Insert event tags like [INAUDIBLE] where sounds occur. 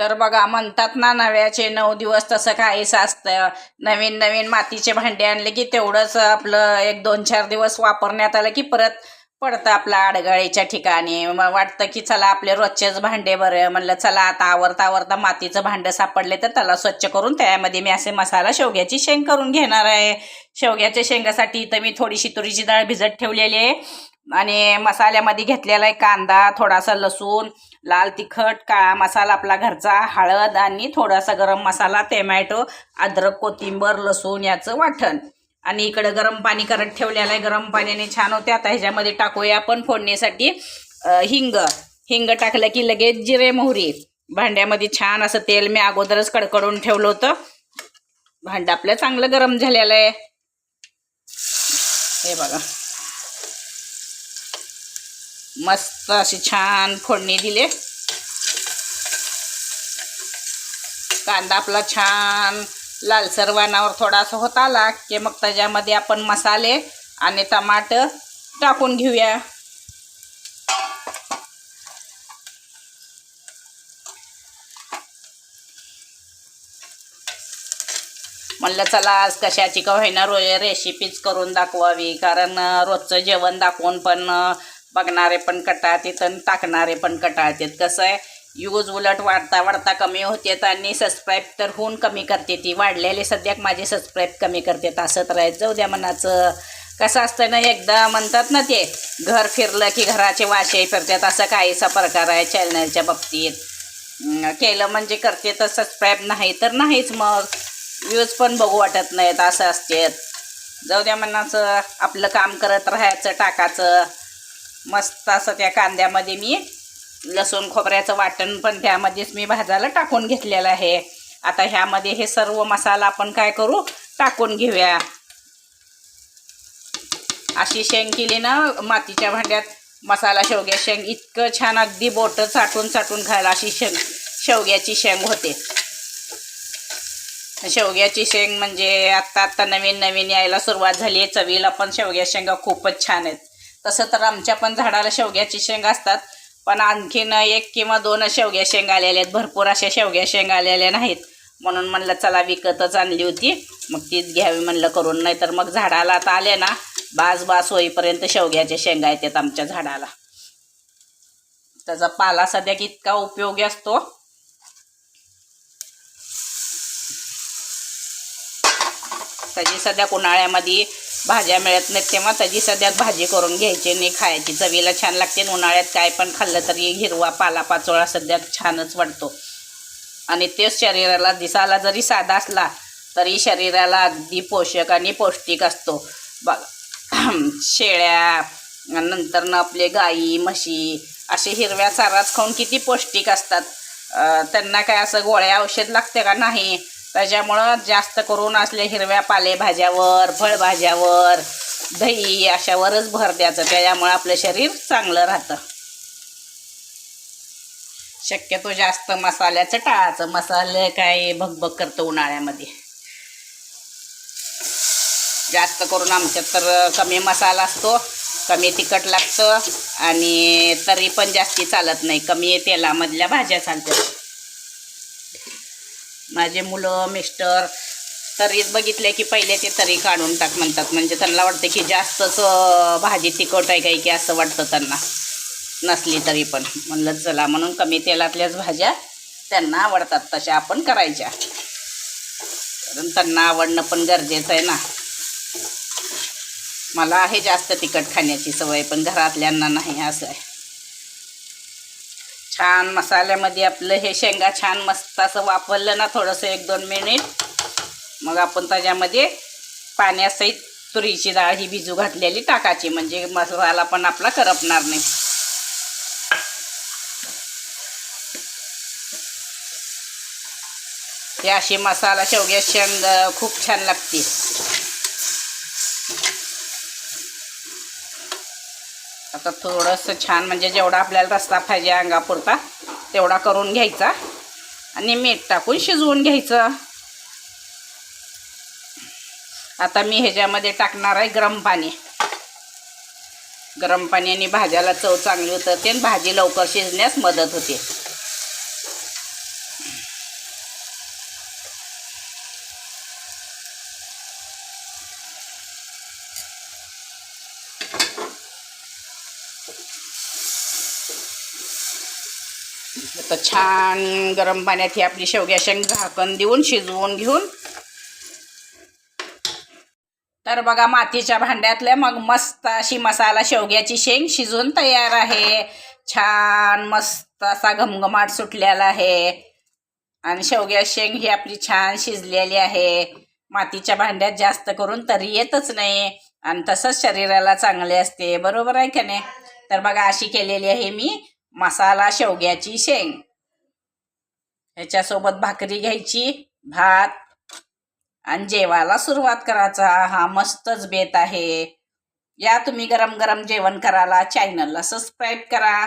तर बघा म्हणतात ना नव्याचे नऊ दिवस तसं काहीच असतं. नवीन नवीन मातीचे भांडे आणले की तेवढंच आपलं एक दोन चार दिवस वापरण्यात आलं की परत पडतं आपलं आडगळीच्या ठिकाणी. मग वाटतं की चला आपले रोजचेच भांडे बरं. म्हणलं चला आता आवरता आवरता मातीचं भांडं सापडले तर त्याला स्वच्छ करून त्यामध्ये मी असे मसाला शेवग्याची शेंग करून घेणार आहे. शेवग्याच्या शेंगासाठी तर मी थोडीशी तुरीची डाळ भिजत ठेवलेली आहे. आणि मसाल्यामध्ये घेतलेला आहे कांदा थोडासा लसूण लाल तिखट काळा मसाला आपला घरचा हळद आणि थोडासा गरम मसाला टोमॅटो अद्रक कोथिंबर लसूण याचं वाटण. आणि इकडं गरम पाणी करत ठेवलेलं आहे. गरम पाण्याने छान होते. आता ह्याच्यामध्ये टाकूया आपण फोडणीसाठी हिंग. हिंग टाकलं की लगेच जिरे मोहरी. भांड्यामध्ये छान असं तेल मी अगोदरच कडकडून ठेवलं होतं. भांडं आपलं चांगलं गरम झालेलं आहे. हे बघा. मस्त अशी छान फोडणी दिले. कांदा आपला छान लालसर वाणावर थोडासा होत आला की मग त्याच्यामध्ये आपण मसाले आणि टमाट टाकून घेऊया. म्हणलं चला आज कशाची का होईना रो रेसिपीच करून दाखवावी कारण रोजचं जेवण दाखवून पण बघणारे पण कटाळतात आणि टाकणारे पण कटाळतात. कसं आहे यूज उलट वाढता वाढता कमी होतेत आणि सबस्क्राईब तर होऊन कमी करते ती. वाढलेले सध्या माझे सबस्क्राईब कमी करतात असं तर आहे. जाऊ द्या मनाचं. कसं असतं ना एकदा म्हणतात ना ते घर फिरलं की घराचे वाशे फिरतात. असं काहीसा प्रकार आहे चॅनलच्या बाबतीत. केलं म्हणजे करते तर सबस्क्राईब नाही तर नाहीच मग. व्ह्यूज पण बघू वाटत नाहीत. असं असते. जाऊ द्या मनाचं. आपलं काम करत राहायचं टाकायचं. मस्त असं त्या कांद्यामध्ये मी लसूण खोबऱ्याचं वाटण पण त्यामध्येच मी भाजायला टाकून घेतलेलं आहे. आता ह्यामध्ये हे सर्व मसाला आपण काय करू? टाकून घेऊया. अशी शेंग केली ना मातीच्या भांड्यात मसाला शेवग्या शेंग इतकं छान अगदी बोटं चाटून चाटून खायला अशी शेंग शेवग्याची शेंग होते. शेवग्याची शेंग म्हणजे आत्ता आत्ता नवीन नवीन यायला सुरुवात झाली आहे. चवीला पण शेवग्या शेंगा खूपच छान आहेत. तसं तर आमच्या पण झाडाला शेवग्याची शेंग असतात. पण आणखीन एक किंवा दोन शेवग्या शेंगा आलेल्या आहेत. भरपूर अशा शेवग्या शेंगा आलेल्या नाहीत. म्हणून म्हणलं चला विकतच आणली होती. मग तीच घ्यावी म्हणलं करून. नाही तर मग झाडाला आता आले ना बास बास होईपर्यंत शेवग्याच्या शेंगा येतात आमच्या झाडाला. त्याचा पाला सध्या इतका उपयोगी असतो. त्याची सध्या उन्हाळ्यामध्ये भाज्या मिळत नाहीत तेव्हा त्याची सध्या भाजी करून घ्यायची आणि खायची. चवीला छान लागते आणि उन्हाळ्यात काय पण खाल्लं तरी हिरवा पालापाचोळा सध्या छानच वाटतो आणि तेच शरीराला दिसायला जरी साधा असला तरी शरीराला अगदी पोषक आणि पौष्टिक असतो. बघ [CLEARS THROAT] शेळ्या नंतरनं आपले गाई म्हशी असे हिरव्या चाराच खाऊन किती पौष्टिक असतात. त्यांना काय असं गोळ्या औषध लागते का नाही? त्याच्यामुळं जास्त करून असले हिरव्या पालेभाज्यावर फळभाज्यावर दही अशावरच भर द्यायचं. त्याच्यामुळं आपलं शरीर चांगलं राहतं. शक्यतो जास्त मसाल्याचं टाळायचं. मसाले काय भगभग करतं उन्हाळ्यामध्ये. जास्त करून आमच्यात तर कमी मसाला असतो. कमी तिखट लागतं. आणि तरी पण जास्ती चालत नाही. कमी तेलामधल्या भाज्या चालतात. माझे मुलं मिस्टर तरीच बघितले की पहिले ते तरी काढून टाक म्हणतात. म्हणजे त्यांना वाटतं की जास्तच भाजी तिखट आहे काही की असं वाटतं त्यांना. नसली तरी पण. म्हणलं चला म्हणून कमी तेलातल्याच भाज्या त्यांना आवडतात. तशा आपण करायच्या. कारण त्यांना आवडणं पण गरजेचं आहे ना. मला आहे जास्त तिखट खाण्याची सवय पण घरातल्यांना नाही असं आहे. छान मसाल्यामध्ये आपलं हे शेंगा छान मस्त असं वापरलं ना थोडंसं एक दोन मिनिट. मग आपण त्याच्यामध्ये पाण्यासहित तुरीची डाळ ही भिजू घातलेली टाकायची. म्हणजे मसाला पण आपला करपणार नाही. हे अशी मसाला शेवग्या शेंग खूप छान लागते आता थोडंसं छान म्हणजे जेवढा आपल्याला रस्ता पाहिजे अंगापुरता तेवढा करून घ्यायचा. आणि मीठ टाकून शिजवून घ्यायचं. आता मी ह्याच्यामध्ये टाकणार आहे गरम पाणी. गरम पाण्याने भाज्याला चव चांगली होतं आणि भाजी लवकर शिजण्यास मदत होते. आता छान गरम पाण्यात ही आपली शेवग्या शेंग झाकण देऊन शिजवून घेऊन. तर बघा मातीच्या भांड्यातल्या मग मस्त अशी मसाला शेवग्याची शेंग शिजून तयार आहे. छान मस्त असा घमघमाट सुटलेला आहे. आणि शेवग्या शेंग ही आपली छान शिजलेली आहे. मातीच्या भांड्यात जास्त करून तरी येतच नाही. आणि तसंच शरीराला चांगले असते. बरोबर आहे का नाही? तर बघा अशी केलेली आहे मी. मसाला शेवग्याची शेंग. ह्याच्यासोबत भाकरी घ्यायची भात. आणि जेवायला सुरुवात करायचा. हा मस्तच बेत आहे. या तुम्ही गरम गरम जेवण करायला चॅनलला सबस्क्राईब करा.